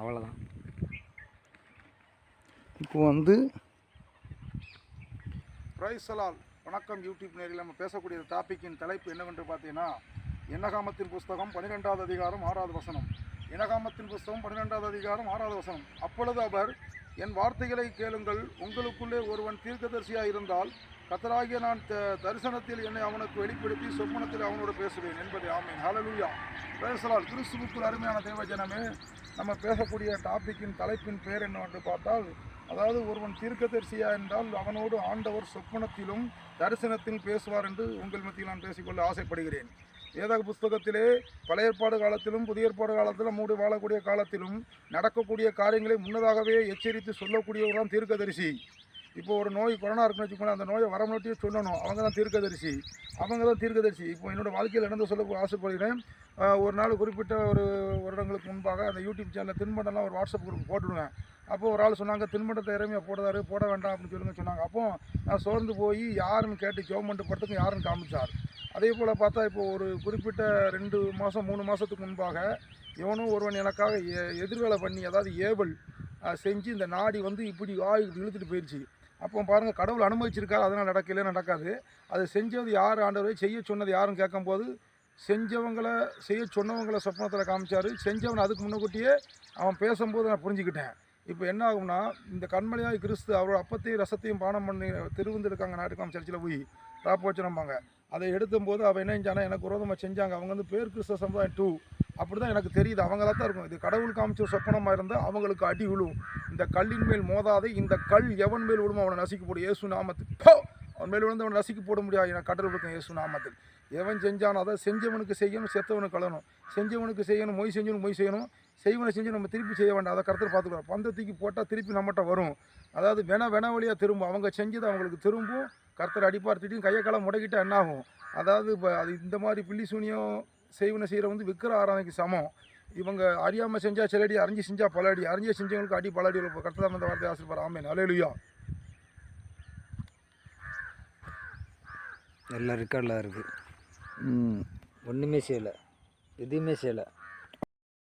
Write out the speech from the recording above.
அவ்வளோதான் இப்போ வந்து பிரைசலால் வணக்கம் யூடியூப் நேரில் நம்ம பேசக்கூடிய டாப்பிக்கின் தலைப்பு என்னவென்று பார்த்தீங்கன்னா எண்ணகாமத்தின் புஸ்தகம் பன்னிரெண்டாவது அதிகாரம் ஆறாவது வசனம். எண்ணகாமத்தின் புஸ்தகம் பன்னிரெண்டாவது அதிகாரம் ஆறாவது வசனம். அப்பொழுது அவர் என் வார்த்தைகளை கேளுங்கள் உங்களுக்குள்ளே ஒருவன் தீர்க்கதரிசியாக இருந்தால் கத்தராகிய நான் த- தரிசனத்தில் என்னை அவனுக்கு வெளிப்படுத்தி சொப்பனத்தில் அவனோடு பேசுவேன். என்பதை ஆமேன். ஹalleluya. பேசலால் கிறிஸ்துவுக்குள் அருமையான தேவஜனமே நம்ம பேசக்கூடிய டாப்பிக்கின் தலைப்பின் பெயர் என்னவென்று பார்த்தால் அதாவது ஒருவன் தீர்க்கதரிசியா என்றால் அவனோடு ஆண்டவர் சொப்பனத்திலும் தரிசனத்தில் பேசுவார் என்று உங்கள் மத்தியில் நான் பேசிக்கொள்ள ஆசைப்படுகிறேன். வேத புஸ்தகத்திலே பழைய ஏற்பாடு காலத்திலும் புதிய ஏற்பாடு காலத்திலும் மூடி வாழக்கூடிய காலத்திலும் நடக்கக்கூடிய காரியங்களை முன்னதாகவே எச்சரித்து சொல்லக்கூடியவர் தான் தீர்க்கதரிசி. இப்போ ஒரு நோய் கொரோனா இருக்குன்னு வச்சுக்கோங்களேன் அந்த நோயை வர சொல்லணும். அவங்க தான் தீர்க்கதரிசி. அவங்க தான் தீர்க்கதரிசி. இப்போ என்னோடய வாழ்க்கையில் நடந்து சொல்ல ஆசைப்படுகிறேன். ஒரு நாள் குறிப்பிட்ட ஒரு வருடங்களுக்கு முன்பாக அந்த யூடியூப் சேனலில் தின்பண்டெல்லாம் ஒரு வாட்ஸ்அப் குரூப் போட்டுடுவேன். அப்போது ஒரு ஆள் சொன்னாங்க தின்பண்டத்தை இறமையாக போடுறாரு போட வேண்டாம் அப்படின்னு சொல்லுங்க சொன்னாங்க. அப்போ நான் சோர்ந்து போய் யாருன்னு கேட்டு கவர்மெண்ட் படத்துக்கும் யாருன்னு காமிச்சார். அதே போல் பார்த்தா இப்போ ஒரு குறிப்பிட்ட ரெண்டு மாதம் மூணு மாதத்துக்கு முன்பாக இவனும் ஒருவன் எனக்காக எ- எதிர்வேலை பண்ணி அதாவது ஏவல் செஞ்சு இந்த நாடி வந்து இப்படி ஆய் இழுத்துட்டு போயிடுச்சு அப்போ பாருங்கள் கடவுள் அனுமதிச்சிருக்காரு அதனால் நடக்கல நடக்காது. அதை செஞ்சது யார் ஆண்டவரை? செய்ய சொன்னது யாருன்னு கேட்கும்போது செஞ்சவங்களை செய்ய சொன்னவங்களை சொப்னத்தில் காமிச்சார். செஞ்சவன் அதுக்கு முன்னக்கூட்டியே அவன் பேசும்போது நான் புரிஞ்சுக்கிட்டேன். இப்போ என்ன ஆகும்னா இந்த கண்மலையாய் கிறிஸ்து அவரோட அப்பத்தையும் ரசத்தையும் பானம் பண்ணி திருவந்திருக்காங்க நாட்டுக்காம் சர்ச்சில் போய் ராப்போச்சனம்பாங்க. அதை எடுத்தும்போது அவன் என்ன செஞ்சானா எனக்கு விரோதமாக செஞ்சாங்க. அவங்க வந்து பேர் கிறிஸ்தவ சமுதாயம் டூ அப்படி தான் எனக்கு தெரியுது. அவங்களா தான் இருக்கும். இது கடவுள் காமிச்ச சொப்பனமாக இருந்தால் அவங்களுக்கு அடி விழும். இந்த கல்லின் மேல் மோதாதே இந்த கல் எவன் மேல் விழுமோ அவனை நசிக்க போடும் இயேசு நாமத்தில் போ! அவன் மேல் விழுந்து அவனை நசிக்க போட முடியாது. என கடல் இருக்கும் இயேசு நாமத்தில் எவன் செஞ்சானோ அதை செஞ்சவனுக்கு செய்யணும் செத்தவனுக்கு கலணும் செஞ்சவனுக்கு செய்யணும் மொய் செஞ்சவனுக்கு மொய் செய்யணும். செய்வனை செஞ்சு நம்ம திருப்பி செய்ய வேண்டாம். அதை கருத்தில் பார்த்துக்கலாம் பந்தத்துக்கு தூக்கி போட்டால் திருப்பி நம்மகிட்ட வரும். அதாவது வென வென வழியாக திரும்பும். அவங்க செஞ்சது அவங்களுக்கு திரும்பும். கருத்தரை அடிப்பார் திடீர்னு கையை காலம் முடக்கிட்டால் என்ன ஆகும் அதாவது இப்போ அது இந்த மாதிரி பில்லி சூனியம் செய்வனை செய்கிற வந்து விக்கிர ஆராதனைக்கு சமம். இவங்க அறியாமல் செஞ்சா சிலடி அறிஞ்சு செஞ்சா பல அடி அறிஞ்சு செஞ்சவங்களுக்கு அடி பல அடி கர்த்தர் அந்த வார்த்தை ஆசிரியர் ஆமேன். அலையலுயா எல்லாம் ரெக்கார்டில் இருக்குது ஒன்றுமே செய்யலை. எதுவுமே செய்யலை.